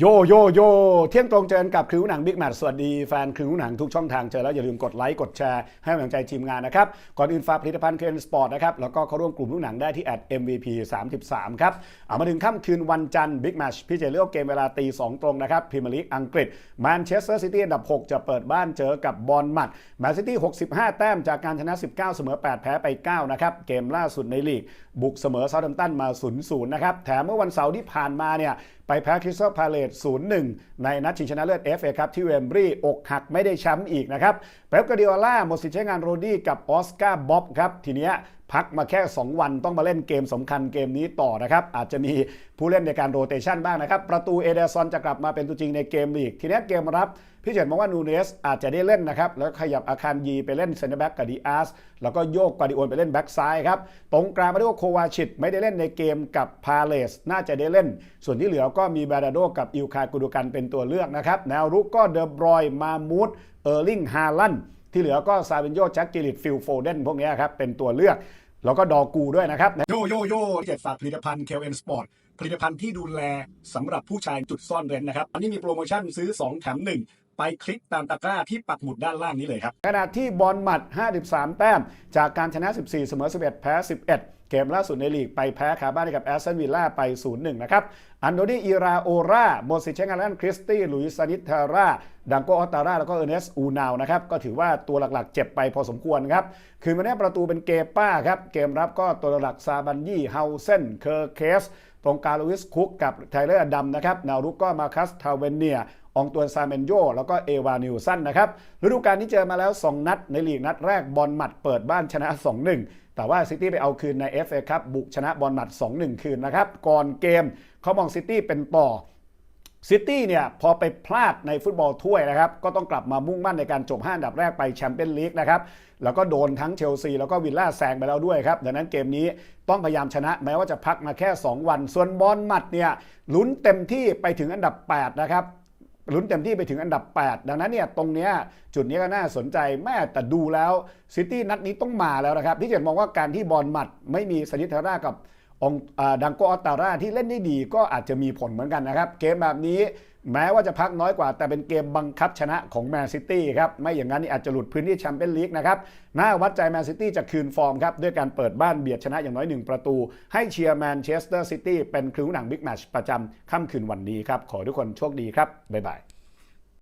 โยโยโยเที่ยงตรงเจอกันกับคิวหนังบิ๊กแมทสวัสดีแฟนคิวหนังทุกช่องทางเจอแล้วอย่าลืมกดไลค์กดแชร์ให้กำลังใจทีมงานนะครับ ก่อนอื่นฝากผลิตภัณฑ์เคนสปอร์ตนะครับ แล้วก็เข้าร่วมกลุ่มลูกหนังได้ที่แอด MVP 33 ครับ เอามาถึงค่ำคืนวันจันทร์บิ๊กแมชพี่เจเลือกเกมเวลาตี2ตรงนะครับพรีเมียร์ลีกอังกฤษแมนเชสเตอร์ซิตี้อันดับ 6 จะเปิดบ้านเจอกับบอลมัดแมนซิตี้65 แต้มจากการชนะ 19 เสมอ 8 แพ้ไป 9 นะครับเกมล่าสุดในลีก บุกเสมอเซาท์แฮมป์ตันมา0-0นะครับแถมเมื่อวันเสาร์ที่ผ่านมาเนี่ยไปแพ้คริสตัลพาเลต0-1 ในนัดชิงชนะเลิศ FA ครับที่เวมบรีอกหักไม่ได้แชมป์อีกนะครับเป๊ปกวาร์ดิโอล่าหมดสิทธิ์ใช้งานโรดี้กับออสการ์บ๊อบครับทีเนี้ยพักมาแค่ 2 วันต้องมาเล่นเกมสำคัญเกมนี้ต่อนะครับ อาจจะมีผู้เล่นในการโรเตชันบ้างนะครับ ประตูเอเดซอนจะกลับมาเป็นตัวจริงในเกมลีก ทีนี้เกมรับ พี่เฉินมองว่านูเนสอาจจะได้เล่นนะครับ แล้วขยับอาคารยีไปเล่นเซนเตอร์แบ็กกับดีอาร์สแล้วก็โยกกวาดิโอนไปเล่นแบ็กซ้ายครับ ตรงกลางมาด้วยว่าโควาชิตไม่ได้เล่นในเกมกับพาเลสน่าจะได้เล่น ส่วนที่เหลือก็มีบาดาโดกับอิลคากูดูกันเป็นตัวเลือกนะครับแนวรุกก็เดอบรอยมามูดเออร์ลิงฮาลัน ที่เหลือก็ซาเบนโยแจ็คกิลิตฟิลโฟเดนพวกนี้ครับ เป็นตัวเลือก แล้วก็ดอกูด้วยนะครับ โยโยโย่เจ็ดฝากผลิตภัณฑ์เคลเอ็นสปอร์ตผลิตภัณฑ์ที่ดูแลสำหรับผู้ชายจุดซ่อนเร้นนะครับ อันนี้มีโปรโมชั่นซื้อ 2 แถม 1 ไปคลิกตามตะกร้าที่ปักหมุดด้านล่างนี้เลยครับ ขณะที่บอลหมัด 53 แต้ม จากการชนะ 14 เสมอ 11 แพ้ 11 เกมล่าสุดในลีกไปแพ้คาบ้านกับแอสตันวิลล่าไป 0-1 นะครับ อันโดนีอีราโอราโมซิเชงาลันคริสตี้ลุยซานิทาราดังโกออตตาราแล้วก็เอเนสอูนาวนะครับ ก็ถือว่าตัวหลักๆ เจ็บไปพอสมควรครับ คืนวันนี้ประตูเป็นเกป้าครับ เกมรับก็ตัวหลักซาบันยี่เฮาเซนเคอร์เคส ตรงกาลูอิสคุกกับไทเลอร์ดัมนะครับแนวรุกก็มาคัสทาเวนเนีย องตวนซาเมนโยแล้วก็เอวานิวสันนะครับฤดูกาลนี้เจอมาแล้ว 2 นัดในลีกนัดแรกบอลหมัดเปิดบ้านชนะ 2-1 แต่ว่าซิตี้ไปเอาคืนใน FA ครับบุกชนะบอลหมัด 2-1 คืนนะครับก่อนเกมเขามองซิตี้เป็นต่อซิตี้เนี่ยพอไปพลาดในฟุตบอลถ้วยนะครับ ก็ต้องกลับมามุ่งมั่นในการจบ 5 อันดับแรกไปแชมเปี้ยนลีกนะครับ แล้วก็โดนทั้งเชลซีแล้วก็วิลล่าแซงไปแล้วด้วยครับ ดังนั้นเกมนี้ต้องพยายามชนะแม้ว่าจะพักมาแค่ 2 วัน ส่วนบอลหมัดเนี่ยลุ้นเต็มที่ไปถึงอันดับ 8 นะครับ ลุ้นเต็มที่ไปถึงอันดับ 8 ดังนั้นเนี่ยตรงเนี้ยจุดนี้ก็น่าสนใจแม่แต่ดูแล้วซิตี้นัดนี้ต้องมาแล้วนะครับ ที่เจ็ดมองว่าการที่บอลหมัดไม่มีสนิทธารากับ องดังโกออตตาร่าที่เล่นได้ดีก็อาจจะมีผลเหมือนกันนะครับ เกมแบบนี้แม้ว่าจะพักน้อยกว่า แต่เป็นเกมบังคับชนะของแมนซิตี้ครับ ไม่อย่างนั้นนี่อาจจะหลุดพื้นที่แชมเปี้ยนลีกนะครับน่าวัดใจแมนซิตี้จะคืนฟอร์มครับ ด้วยการเปิดบ้านเบียดชนะอย่างน้อย 1 ประตู ให้เชียร์แมนเชสเตอร์ซิตี้เป็นครูหนังบิ๊กแมชประจำค่ำคืนวันนี้ครับ ขอทุกคนโชคดีครับบ๊ายบาย